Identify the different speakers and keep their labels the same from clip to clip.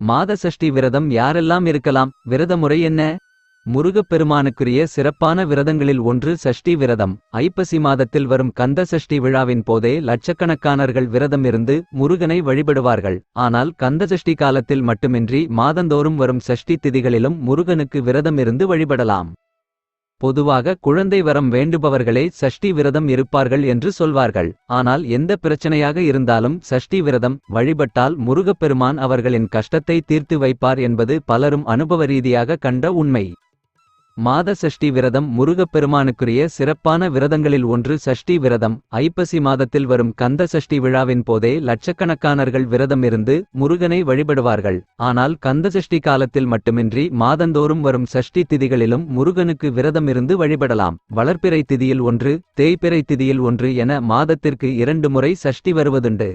Speaker 1: மாத சஷ்டி விரதம் யாரெல்லாம் இருக்கலாம்? விரத முறை என்ன? முருகப்பெருமானுக்குரிய சிறப்பான விரதங்களில் ஒன்று சஷ்டி விரதம். ஐப்பசி மாதத்தில் வரும் கந்த சஷ்டி விழாவின் போதே லட்சக்கணக்கானர்கள் விரதம் இருந்து முருகனை வழிபடுவார்கள். ஆனால் கந்த சஷ்டி காலத்தில் மட்டுமின்றி மாதந்தோறும் வரும் சஷ்டி திதிகளிலும் முருகனுக்கு விரதம் இருந்து வழிபடலாம். பொதுவாக குழந்தை வரம் வேண்டுபவர்களே சஷ்டி விரதம் இருப்பார்கள் என்று சொல்வார்கள். ஆனால் எந்த பிரச்சனையாக இருந்தாலும் சஷ்டி விரதம் வழிபட்டால் முருகப்பெருமான் அவர்களின் கஷ்டத்தை தீர்த்து வைப்பார் என்பது பலரும் அனுபவ ரீதியாக கண்ட உண்மை. மாத சஷ்டி விரதம் முருகப்பெருமானுக்குரிய சிறப்பான விரதங்களில் ஒன்று சஷ்டி விரதம். ஐப்பசி மாதத்தில் வரும் கந்த சஷ்டி விழாவின் போதே லட்சக்கணக்கானர்கள் விரதம் இருந்து முருகனை வழிபடுவார்கள். ஆனால் கந்த சஷ்டி காலத்தில் மட்டுமின்றி மாதந்தோறும் வரும் சஷ்டி திதிகளிலும் முருகனுக்கு விரதம் இருந்து வழிபடலாம். வளர்ப்பிறை திதியில் ஒன்று தேய்ப்பிறை திதியில் ஒன்று என மாதத்திற்கு இரண்டு முறை சஷ்டி வருவதுண்டு.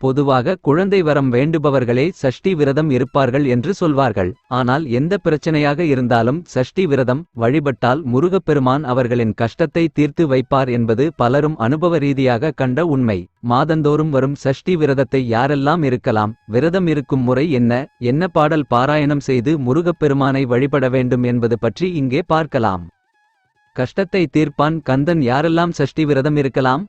Speaker 1: பொதுவாக குழந்தை வரம் வேண்டுபவர்களே சஷ்டி விரதம் இருப்பார்கள் என்று சொல்வார்கள். ஆனால் எந்த பிரச்சனையாக இருந்தாலும் சஷ்டி விரதம் வழிபட்டால் முருகப்பெருமான் அவர்களின் கஷ்டத்தை தீர்த்து வைப்பார் என்பது பலரும் அனுபவ ரீதியாக கண்ட உண்மை. மாதந்தோறும் வரும் சஷ்டி விரதத்தை யாரெல்லாம் இருக்கலாம் விரதம் இருக்கும் முறை என்ன என்ன பாடல் பாராயணம் செய்து முருகப்பெருமானை வழிபட வேண்டும் என்பது பற்றி இங்கே பார்க்கலாம். கஷ்டத்தை தீர்ப்பான் கந்தன் யாரெல்லாம் சஷ்டி விரதம் இருக்கலாம்?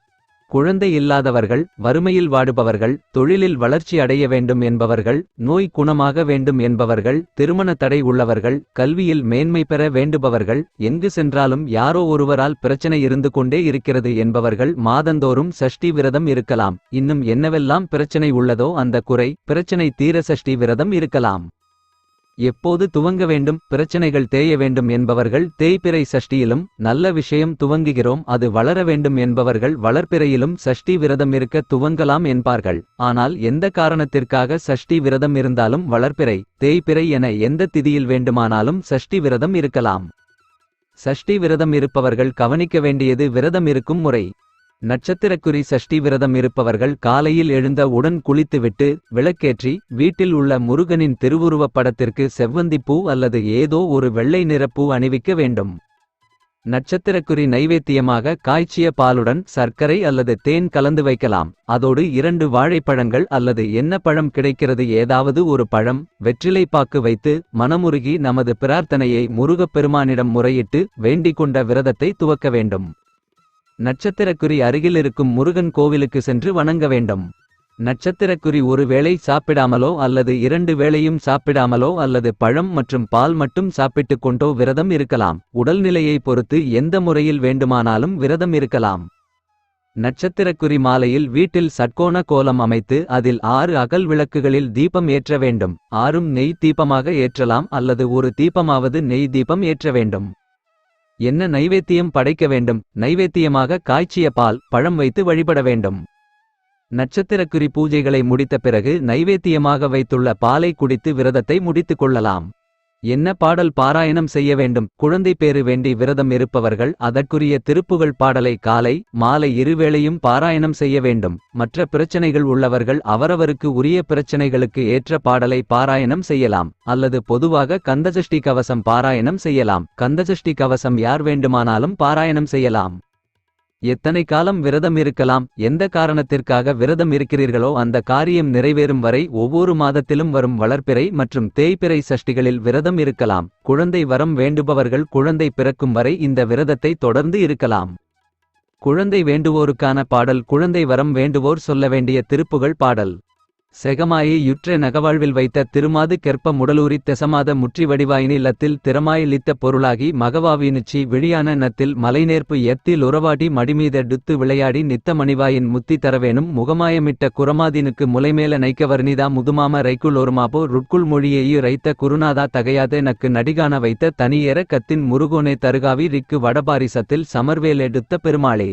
Speaker 1: குழந்தை இல்லாதவர்கள் வறுமையில் வாடுபவர்கள் தொழிலில் வளர்ச்சி அடைய வேண்டும் என்பவர்கள் நோய் குணமாக வேண்டும் என்பவர்கள் திருமண தடை உள்ளவர்கள் கல்வியில் மேன்மை பெற வேண்டுபவர்கள் எங்கு சென்றாலும் யாரோ ஒருவரால் பிரச்சனை இருந்து கொண்டே இருக்கிறது என்பவர்கள் மாதந்தோறும் சஷ்டி விரதம் இருக்கலாம். இன்னும் என்னவெல்லாம் பிரச்சனை உள்ளதோ அந்த குறை பிரச்சனை தீர சஷ்டி விரதம் இருக்கலாம். எப்போது துவங்க வேண்டும் பிரச்சனைகள் தேய வேண்டும் என்பவர்கள் தேய்பிறை சஷ்டியிலும் நல்ல விஷயம் துவங்குகிறோம் அது வளர வேண்டும் என்பவர்கள் வளர்ப்பிறையிலும் சஷ்டி விரதம் இருக்க துவங்கலாம் என்பார்கள். ஆனால் எந்த காரணத்திற்காக சஷ்டி விரதம் இருந்தாலும் வளர்ப்பிறை தேய்பிறை என எந்த திதியில் வேண்டுமானாலும் சஷ்டி விரதம் இருக்கலாம். சஷ்டி விரதம் இருப்பவர்கள் கவனிக்க வேண்டியது விரதம் இருக்கும் முறை. நட்சத்திரக்குறி சஷ்டி விரதம் இருப்பவர்கள் காலையில் எழுந்த உடன் குளித்துவிட்டு விளக்கேற்றி வீட்டில் உள்ள முருகனின் திருவுருவப் படத்திற்கு செவ்வந்திப்பூ அல்லது ஏதோ ஒரு வெள்ளை நிறப்பூ அணிவிக்க வேண்டும். நட்சத்திரக்குறி நைவேத்தியமாக காய்ச்சிய பாலுடன் சர்க்கரை அல்லது தேன் கலந்து வைக்கலாம். அதோடு இரண்டு வாழைப்பழங்கள் அல்லது என்ன பழம் கிடைக்கிறது ஏதாவது ஒரு பழம் வெற்றிலைப்பாக்கு வைத்து மனமுருகி நமது பிரார்த்தனையை முருகப்பெருமானிடம் முறையிட்டு வேண்டிக் கொண்ட விரதத்தை துவக்க வேண்டும். நட்சத்திரக்குறி அருகில் இருக்கும் முருகன் கோவிலுக்கு சென்று வணங்க வேண்டும். நட்சத்திரக்குறி ஒரு வேளை சாப்பிடாமலோ அல்லது இரண்டு வேளையும் சாப்பிடாமலோ அல்லது பழம் மற்றும் பால் மட்டும் சாப்பிட்டுக் கொண்டோ விரதம் இருக்கலாம். உடல்நிலையை பொறுத்து எந்த முறையில் வேண்டுமானாலும் விரதம் இருக்கலாம். நட்சத்திரக்குறி மாலையில் வீட்டில் சட்கோண கோலம் அமைத்து அதில் ஆறு அகல் விளக்குகளில் தீபம் ஏற்ற வேண்டும். ஆறும் நெய் தீபமாக ஏற்றலாம் அல்லது ஒரு தீபமாவது நெய் தீபம் ஏற்ற வேண்டும். என்ன நைவேத்தியம் படைக்க வேண்டும்? நைவேத்தியமாக காய்ச்சிய பால் பழம் வைத்து வழிபட வேண்டும். நட்சத்திரக்குறி பூஜைகளை முடித்த பிறகு நைவேத்தியமாக வைத்துள்ள பாலை குடித்து விரதத்தை முடித்துக் கொள்ளலாம். என்ன பாடல் பாராயணம் செய்ய வேண்டும்? குழந்தை பேறு வேண்டி விரதம் இருப்பவர்கள் அதற்குரிய திருப்புகழ் பாடலை காலை மாலை இருவேளையும் பாராயணம் செய்ய வேண்டும். மற்ற பிரச்சனைகள் உள்ளவர்கள் அவரவருக்கு உரிய பிரச்சனைகளுக்கு ஏற்ற பாடலை பாராயணம் செய்யலாம். அல்லது பொதுவாக கந்தசஷ்டி கவசம் பாராயணம் செய்யலாம். கந்தசஷ்டி கவசம் யார் வேண்டுமானாலும் பாராயணம் செய்யலாம். எத்தனை காலம் விரதம் இருக்கலாம் எந்த காரணத்திற்காக விரதம் இருக்கிறீர்களோ அந்த காரியம் நிறைவேறும் வரை ஒவ்வொரு மாதத்திலும் வரும் வளர்ப்பிறை மற்றும் தேய்பிறை சஷ்டிகளில் விரதம் இருக்கலாம். குழந்தை வரம் வேண்டுபவர்கள் குழந்தை பிறக்கும் வரை இந்த விரதத்தை தொடர்ந்து இருக்கலாம். குழந்தை வேண்டுவோருக்கான பாடல் குழந்தை வரம் வேண்டுவோர் சொல்ல வேண்டிய திருப்புகள் பாடல். செகமாயி யுற்ற நகவாழ்வில் வைத்த திருமாது கெற்ப முடலூரி தெசமாத முற்றி வடிவாயினி லத்தில் திறமாயிலித்த பொருளாகி மகவாவினுச்சி விழியான நத்தில் மலைநேர்ப்பு எத்தில் உறவாடி மடிமீதெடுத்து விளையாடி நித்த மணிவாயின் முத்தி தரவேனும் முகமாயமிட்ட குரமாதினுக்கு முலைமேல நைக்கவர்ணிதா முதுமாம ரைக்குள் ஒருமாபோ ருட்குள் மொழியையு ரைத்த குருநாதா தகையாதே நக்கு நடிகான வைத்த தனியேற கத்தின் முருகோனே தருகாவி ரிக்கு வடபாரிசத்தில் சமர்வேலெடுத்த பெருமாளே.